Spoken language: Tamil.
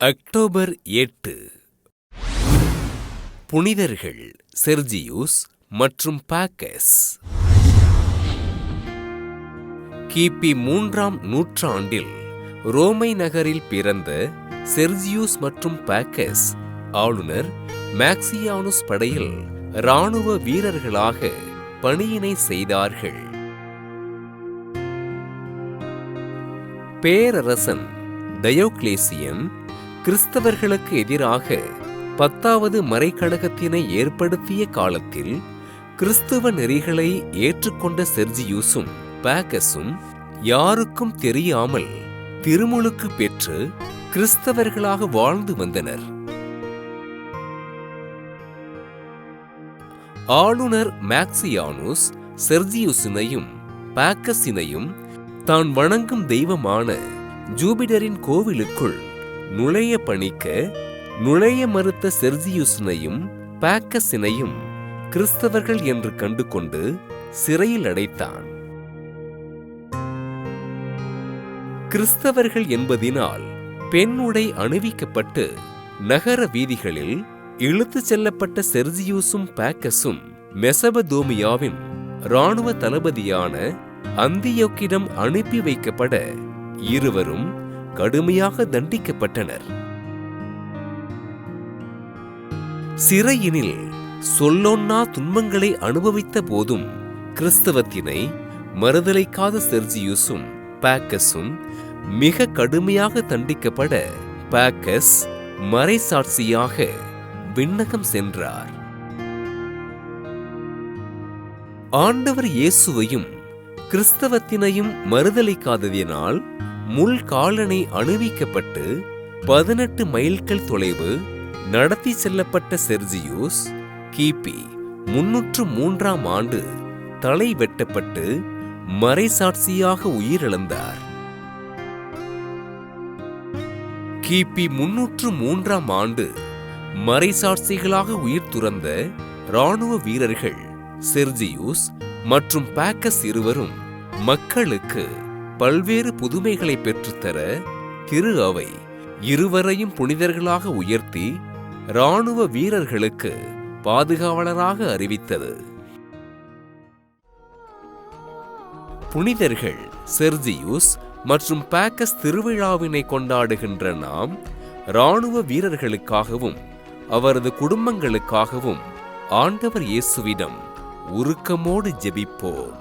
அக்டோபர் எட்டு. புனிதர்கள் செர்ஜியூஸ் மற்றும் பாக்கஸ். கிபி மூன்றாம் நூற்றாண்டில் ரோமை நகரில் பிறந்த செர்ஜியூஸ் மற்றும் பாக்கஸ் ஆளுநர் மேக்சியானுஸ் படையில் இராணுவ வீரர்களாக பணியினை செய்தார்கள். பேரரசன் டயோக்ளேசியன் கிறிஸ்தவர்களுக்கு எதிராக பத்தாவது மறைக்கழகத்தினை ஏற்படுத்திய காலத்தில் கிறிஸ்துவ நெறிகளை ஏற்றுக்கொண்ட செர்ஜியூஸும் பாக்கஸும் யாருக்கும் தெரியாமல் திருமுழுக்கு பெற்று கிறிஸ்தவர்களாக வாழ்ந்து வந்தனர். ஆளுநர் மேக்சியானுஸ் செர்ஜியுசினையும் பாக்கஸினையும் தான் வணங்கும் தெய்வமான ஜூபிடரின் கோவிலுக்குள் நுழைய பணிக்க நுழைய மறுத்த செர்ஜியுசினையும் பாக்கஸினையும் கிறிஸ்தவர்கள் என்று கண்டுகொண்டு சிறையில் அடைத்தான். கிறிஸ்தவர்கள் என்பதினால் பெண் உடை அணிவிக்கப்பட்டு நகர வீதிகளில் இழுத்துச் செல்லப்பட்ட செர்ஜியூஸும் பாக்கஸும் மெசபதோமியாவின் இராணுவ தளபதியான அந்தியோக்கிடம் அனுப்பி வைக்கப்பட இருவரும் கடுமையாக தண்டிக்கப்பட்டனர். சிறையினில் சொல்லொன்னா துன்பங்களை அனுபவித்த போதும் கிறிஸ்தவத்தினை மறுதலைக்காத செர்ஜியூஸும் பாக்கஸும் மிக கடுமையாக தண்டிக்கப்பட பாக்கஸ் மறைசாட்சியாக விண்ணகம் சென்றார். ஆண்டவர் இயேசுவையும் கிறிஸ்தவத்தினையும் மறுதலிக்காததினால் முள் காலனை அணிவிக்கப்பட்டு பதினெட்டு மைல்கள் தொலைவு நடத்தி செல்லப்பட்ட செர்ஜியூஸ் கிபி முன்னூற்று மூன்றாம் ஆண்டு தலை வெட்டப்பட்டு மறைசாட்சியாக உயிரிழந்தார். கிபி முன்னூற்று மூன்றாம் ஆண்டு மறைசாட்சிகளாக உயிர் துறந்த இராணுவ வீரர்கள் செர்ஜியூஸ் மற்றும் பேக்கஸ் இருவரும் மக்களுக்கு பல்வேறு புதுமைகளை பெற்றுத்தர திரு அவை இருவரையும் புனிதர்களாக உயர்த்தி இராணுவ வீரர்களுக்கு பாதுகாவலராக அறிவித்தது. புனிதர்கள் செர்ஜியூஸ் மற்றும் பேக்கஸ் திருவிழாவினை கொண்டாடுகின்ற நாம் இராணுவ வீரர்களுக்காகவும் அவரது குடும்பங்களுக்காகவும் ஆண்டவர் இயேசுவிடம் உருக்கமோடு ஜெபிப்போம்.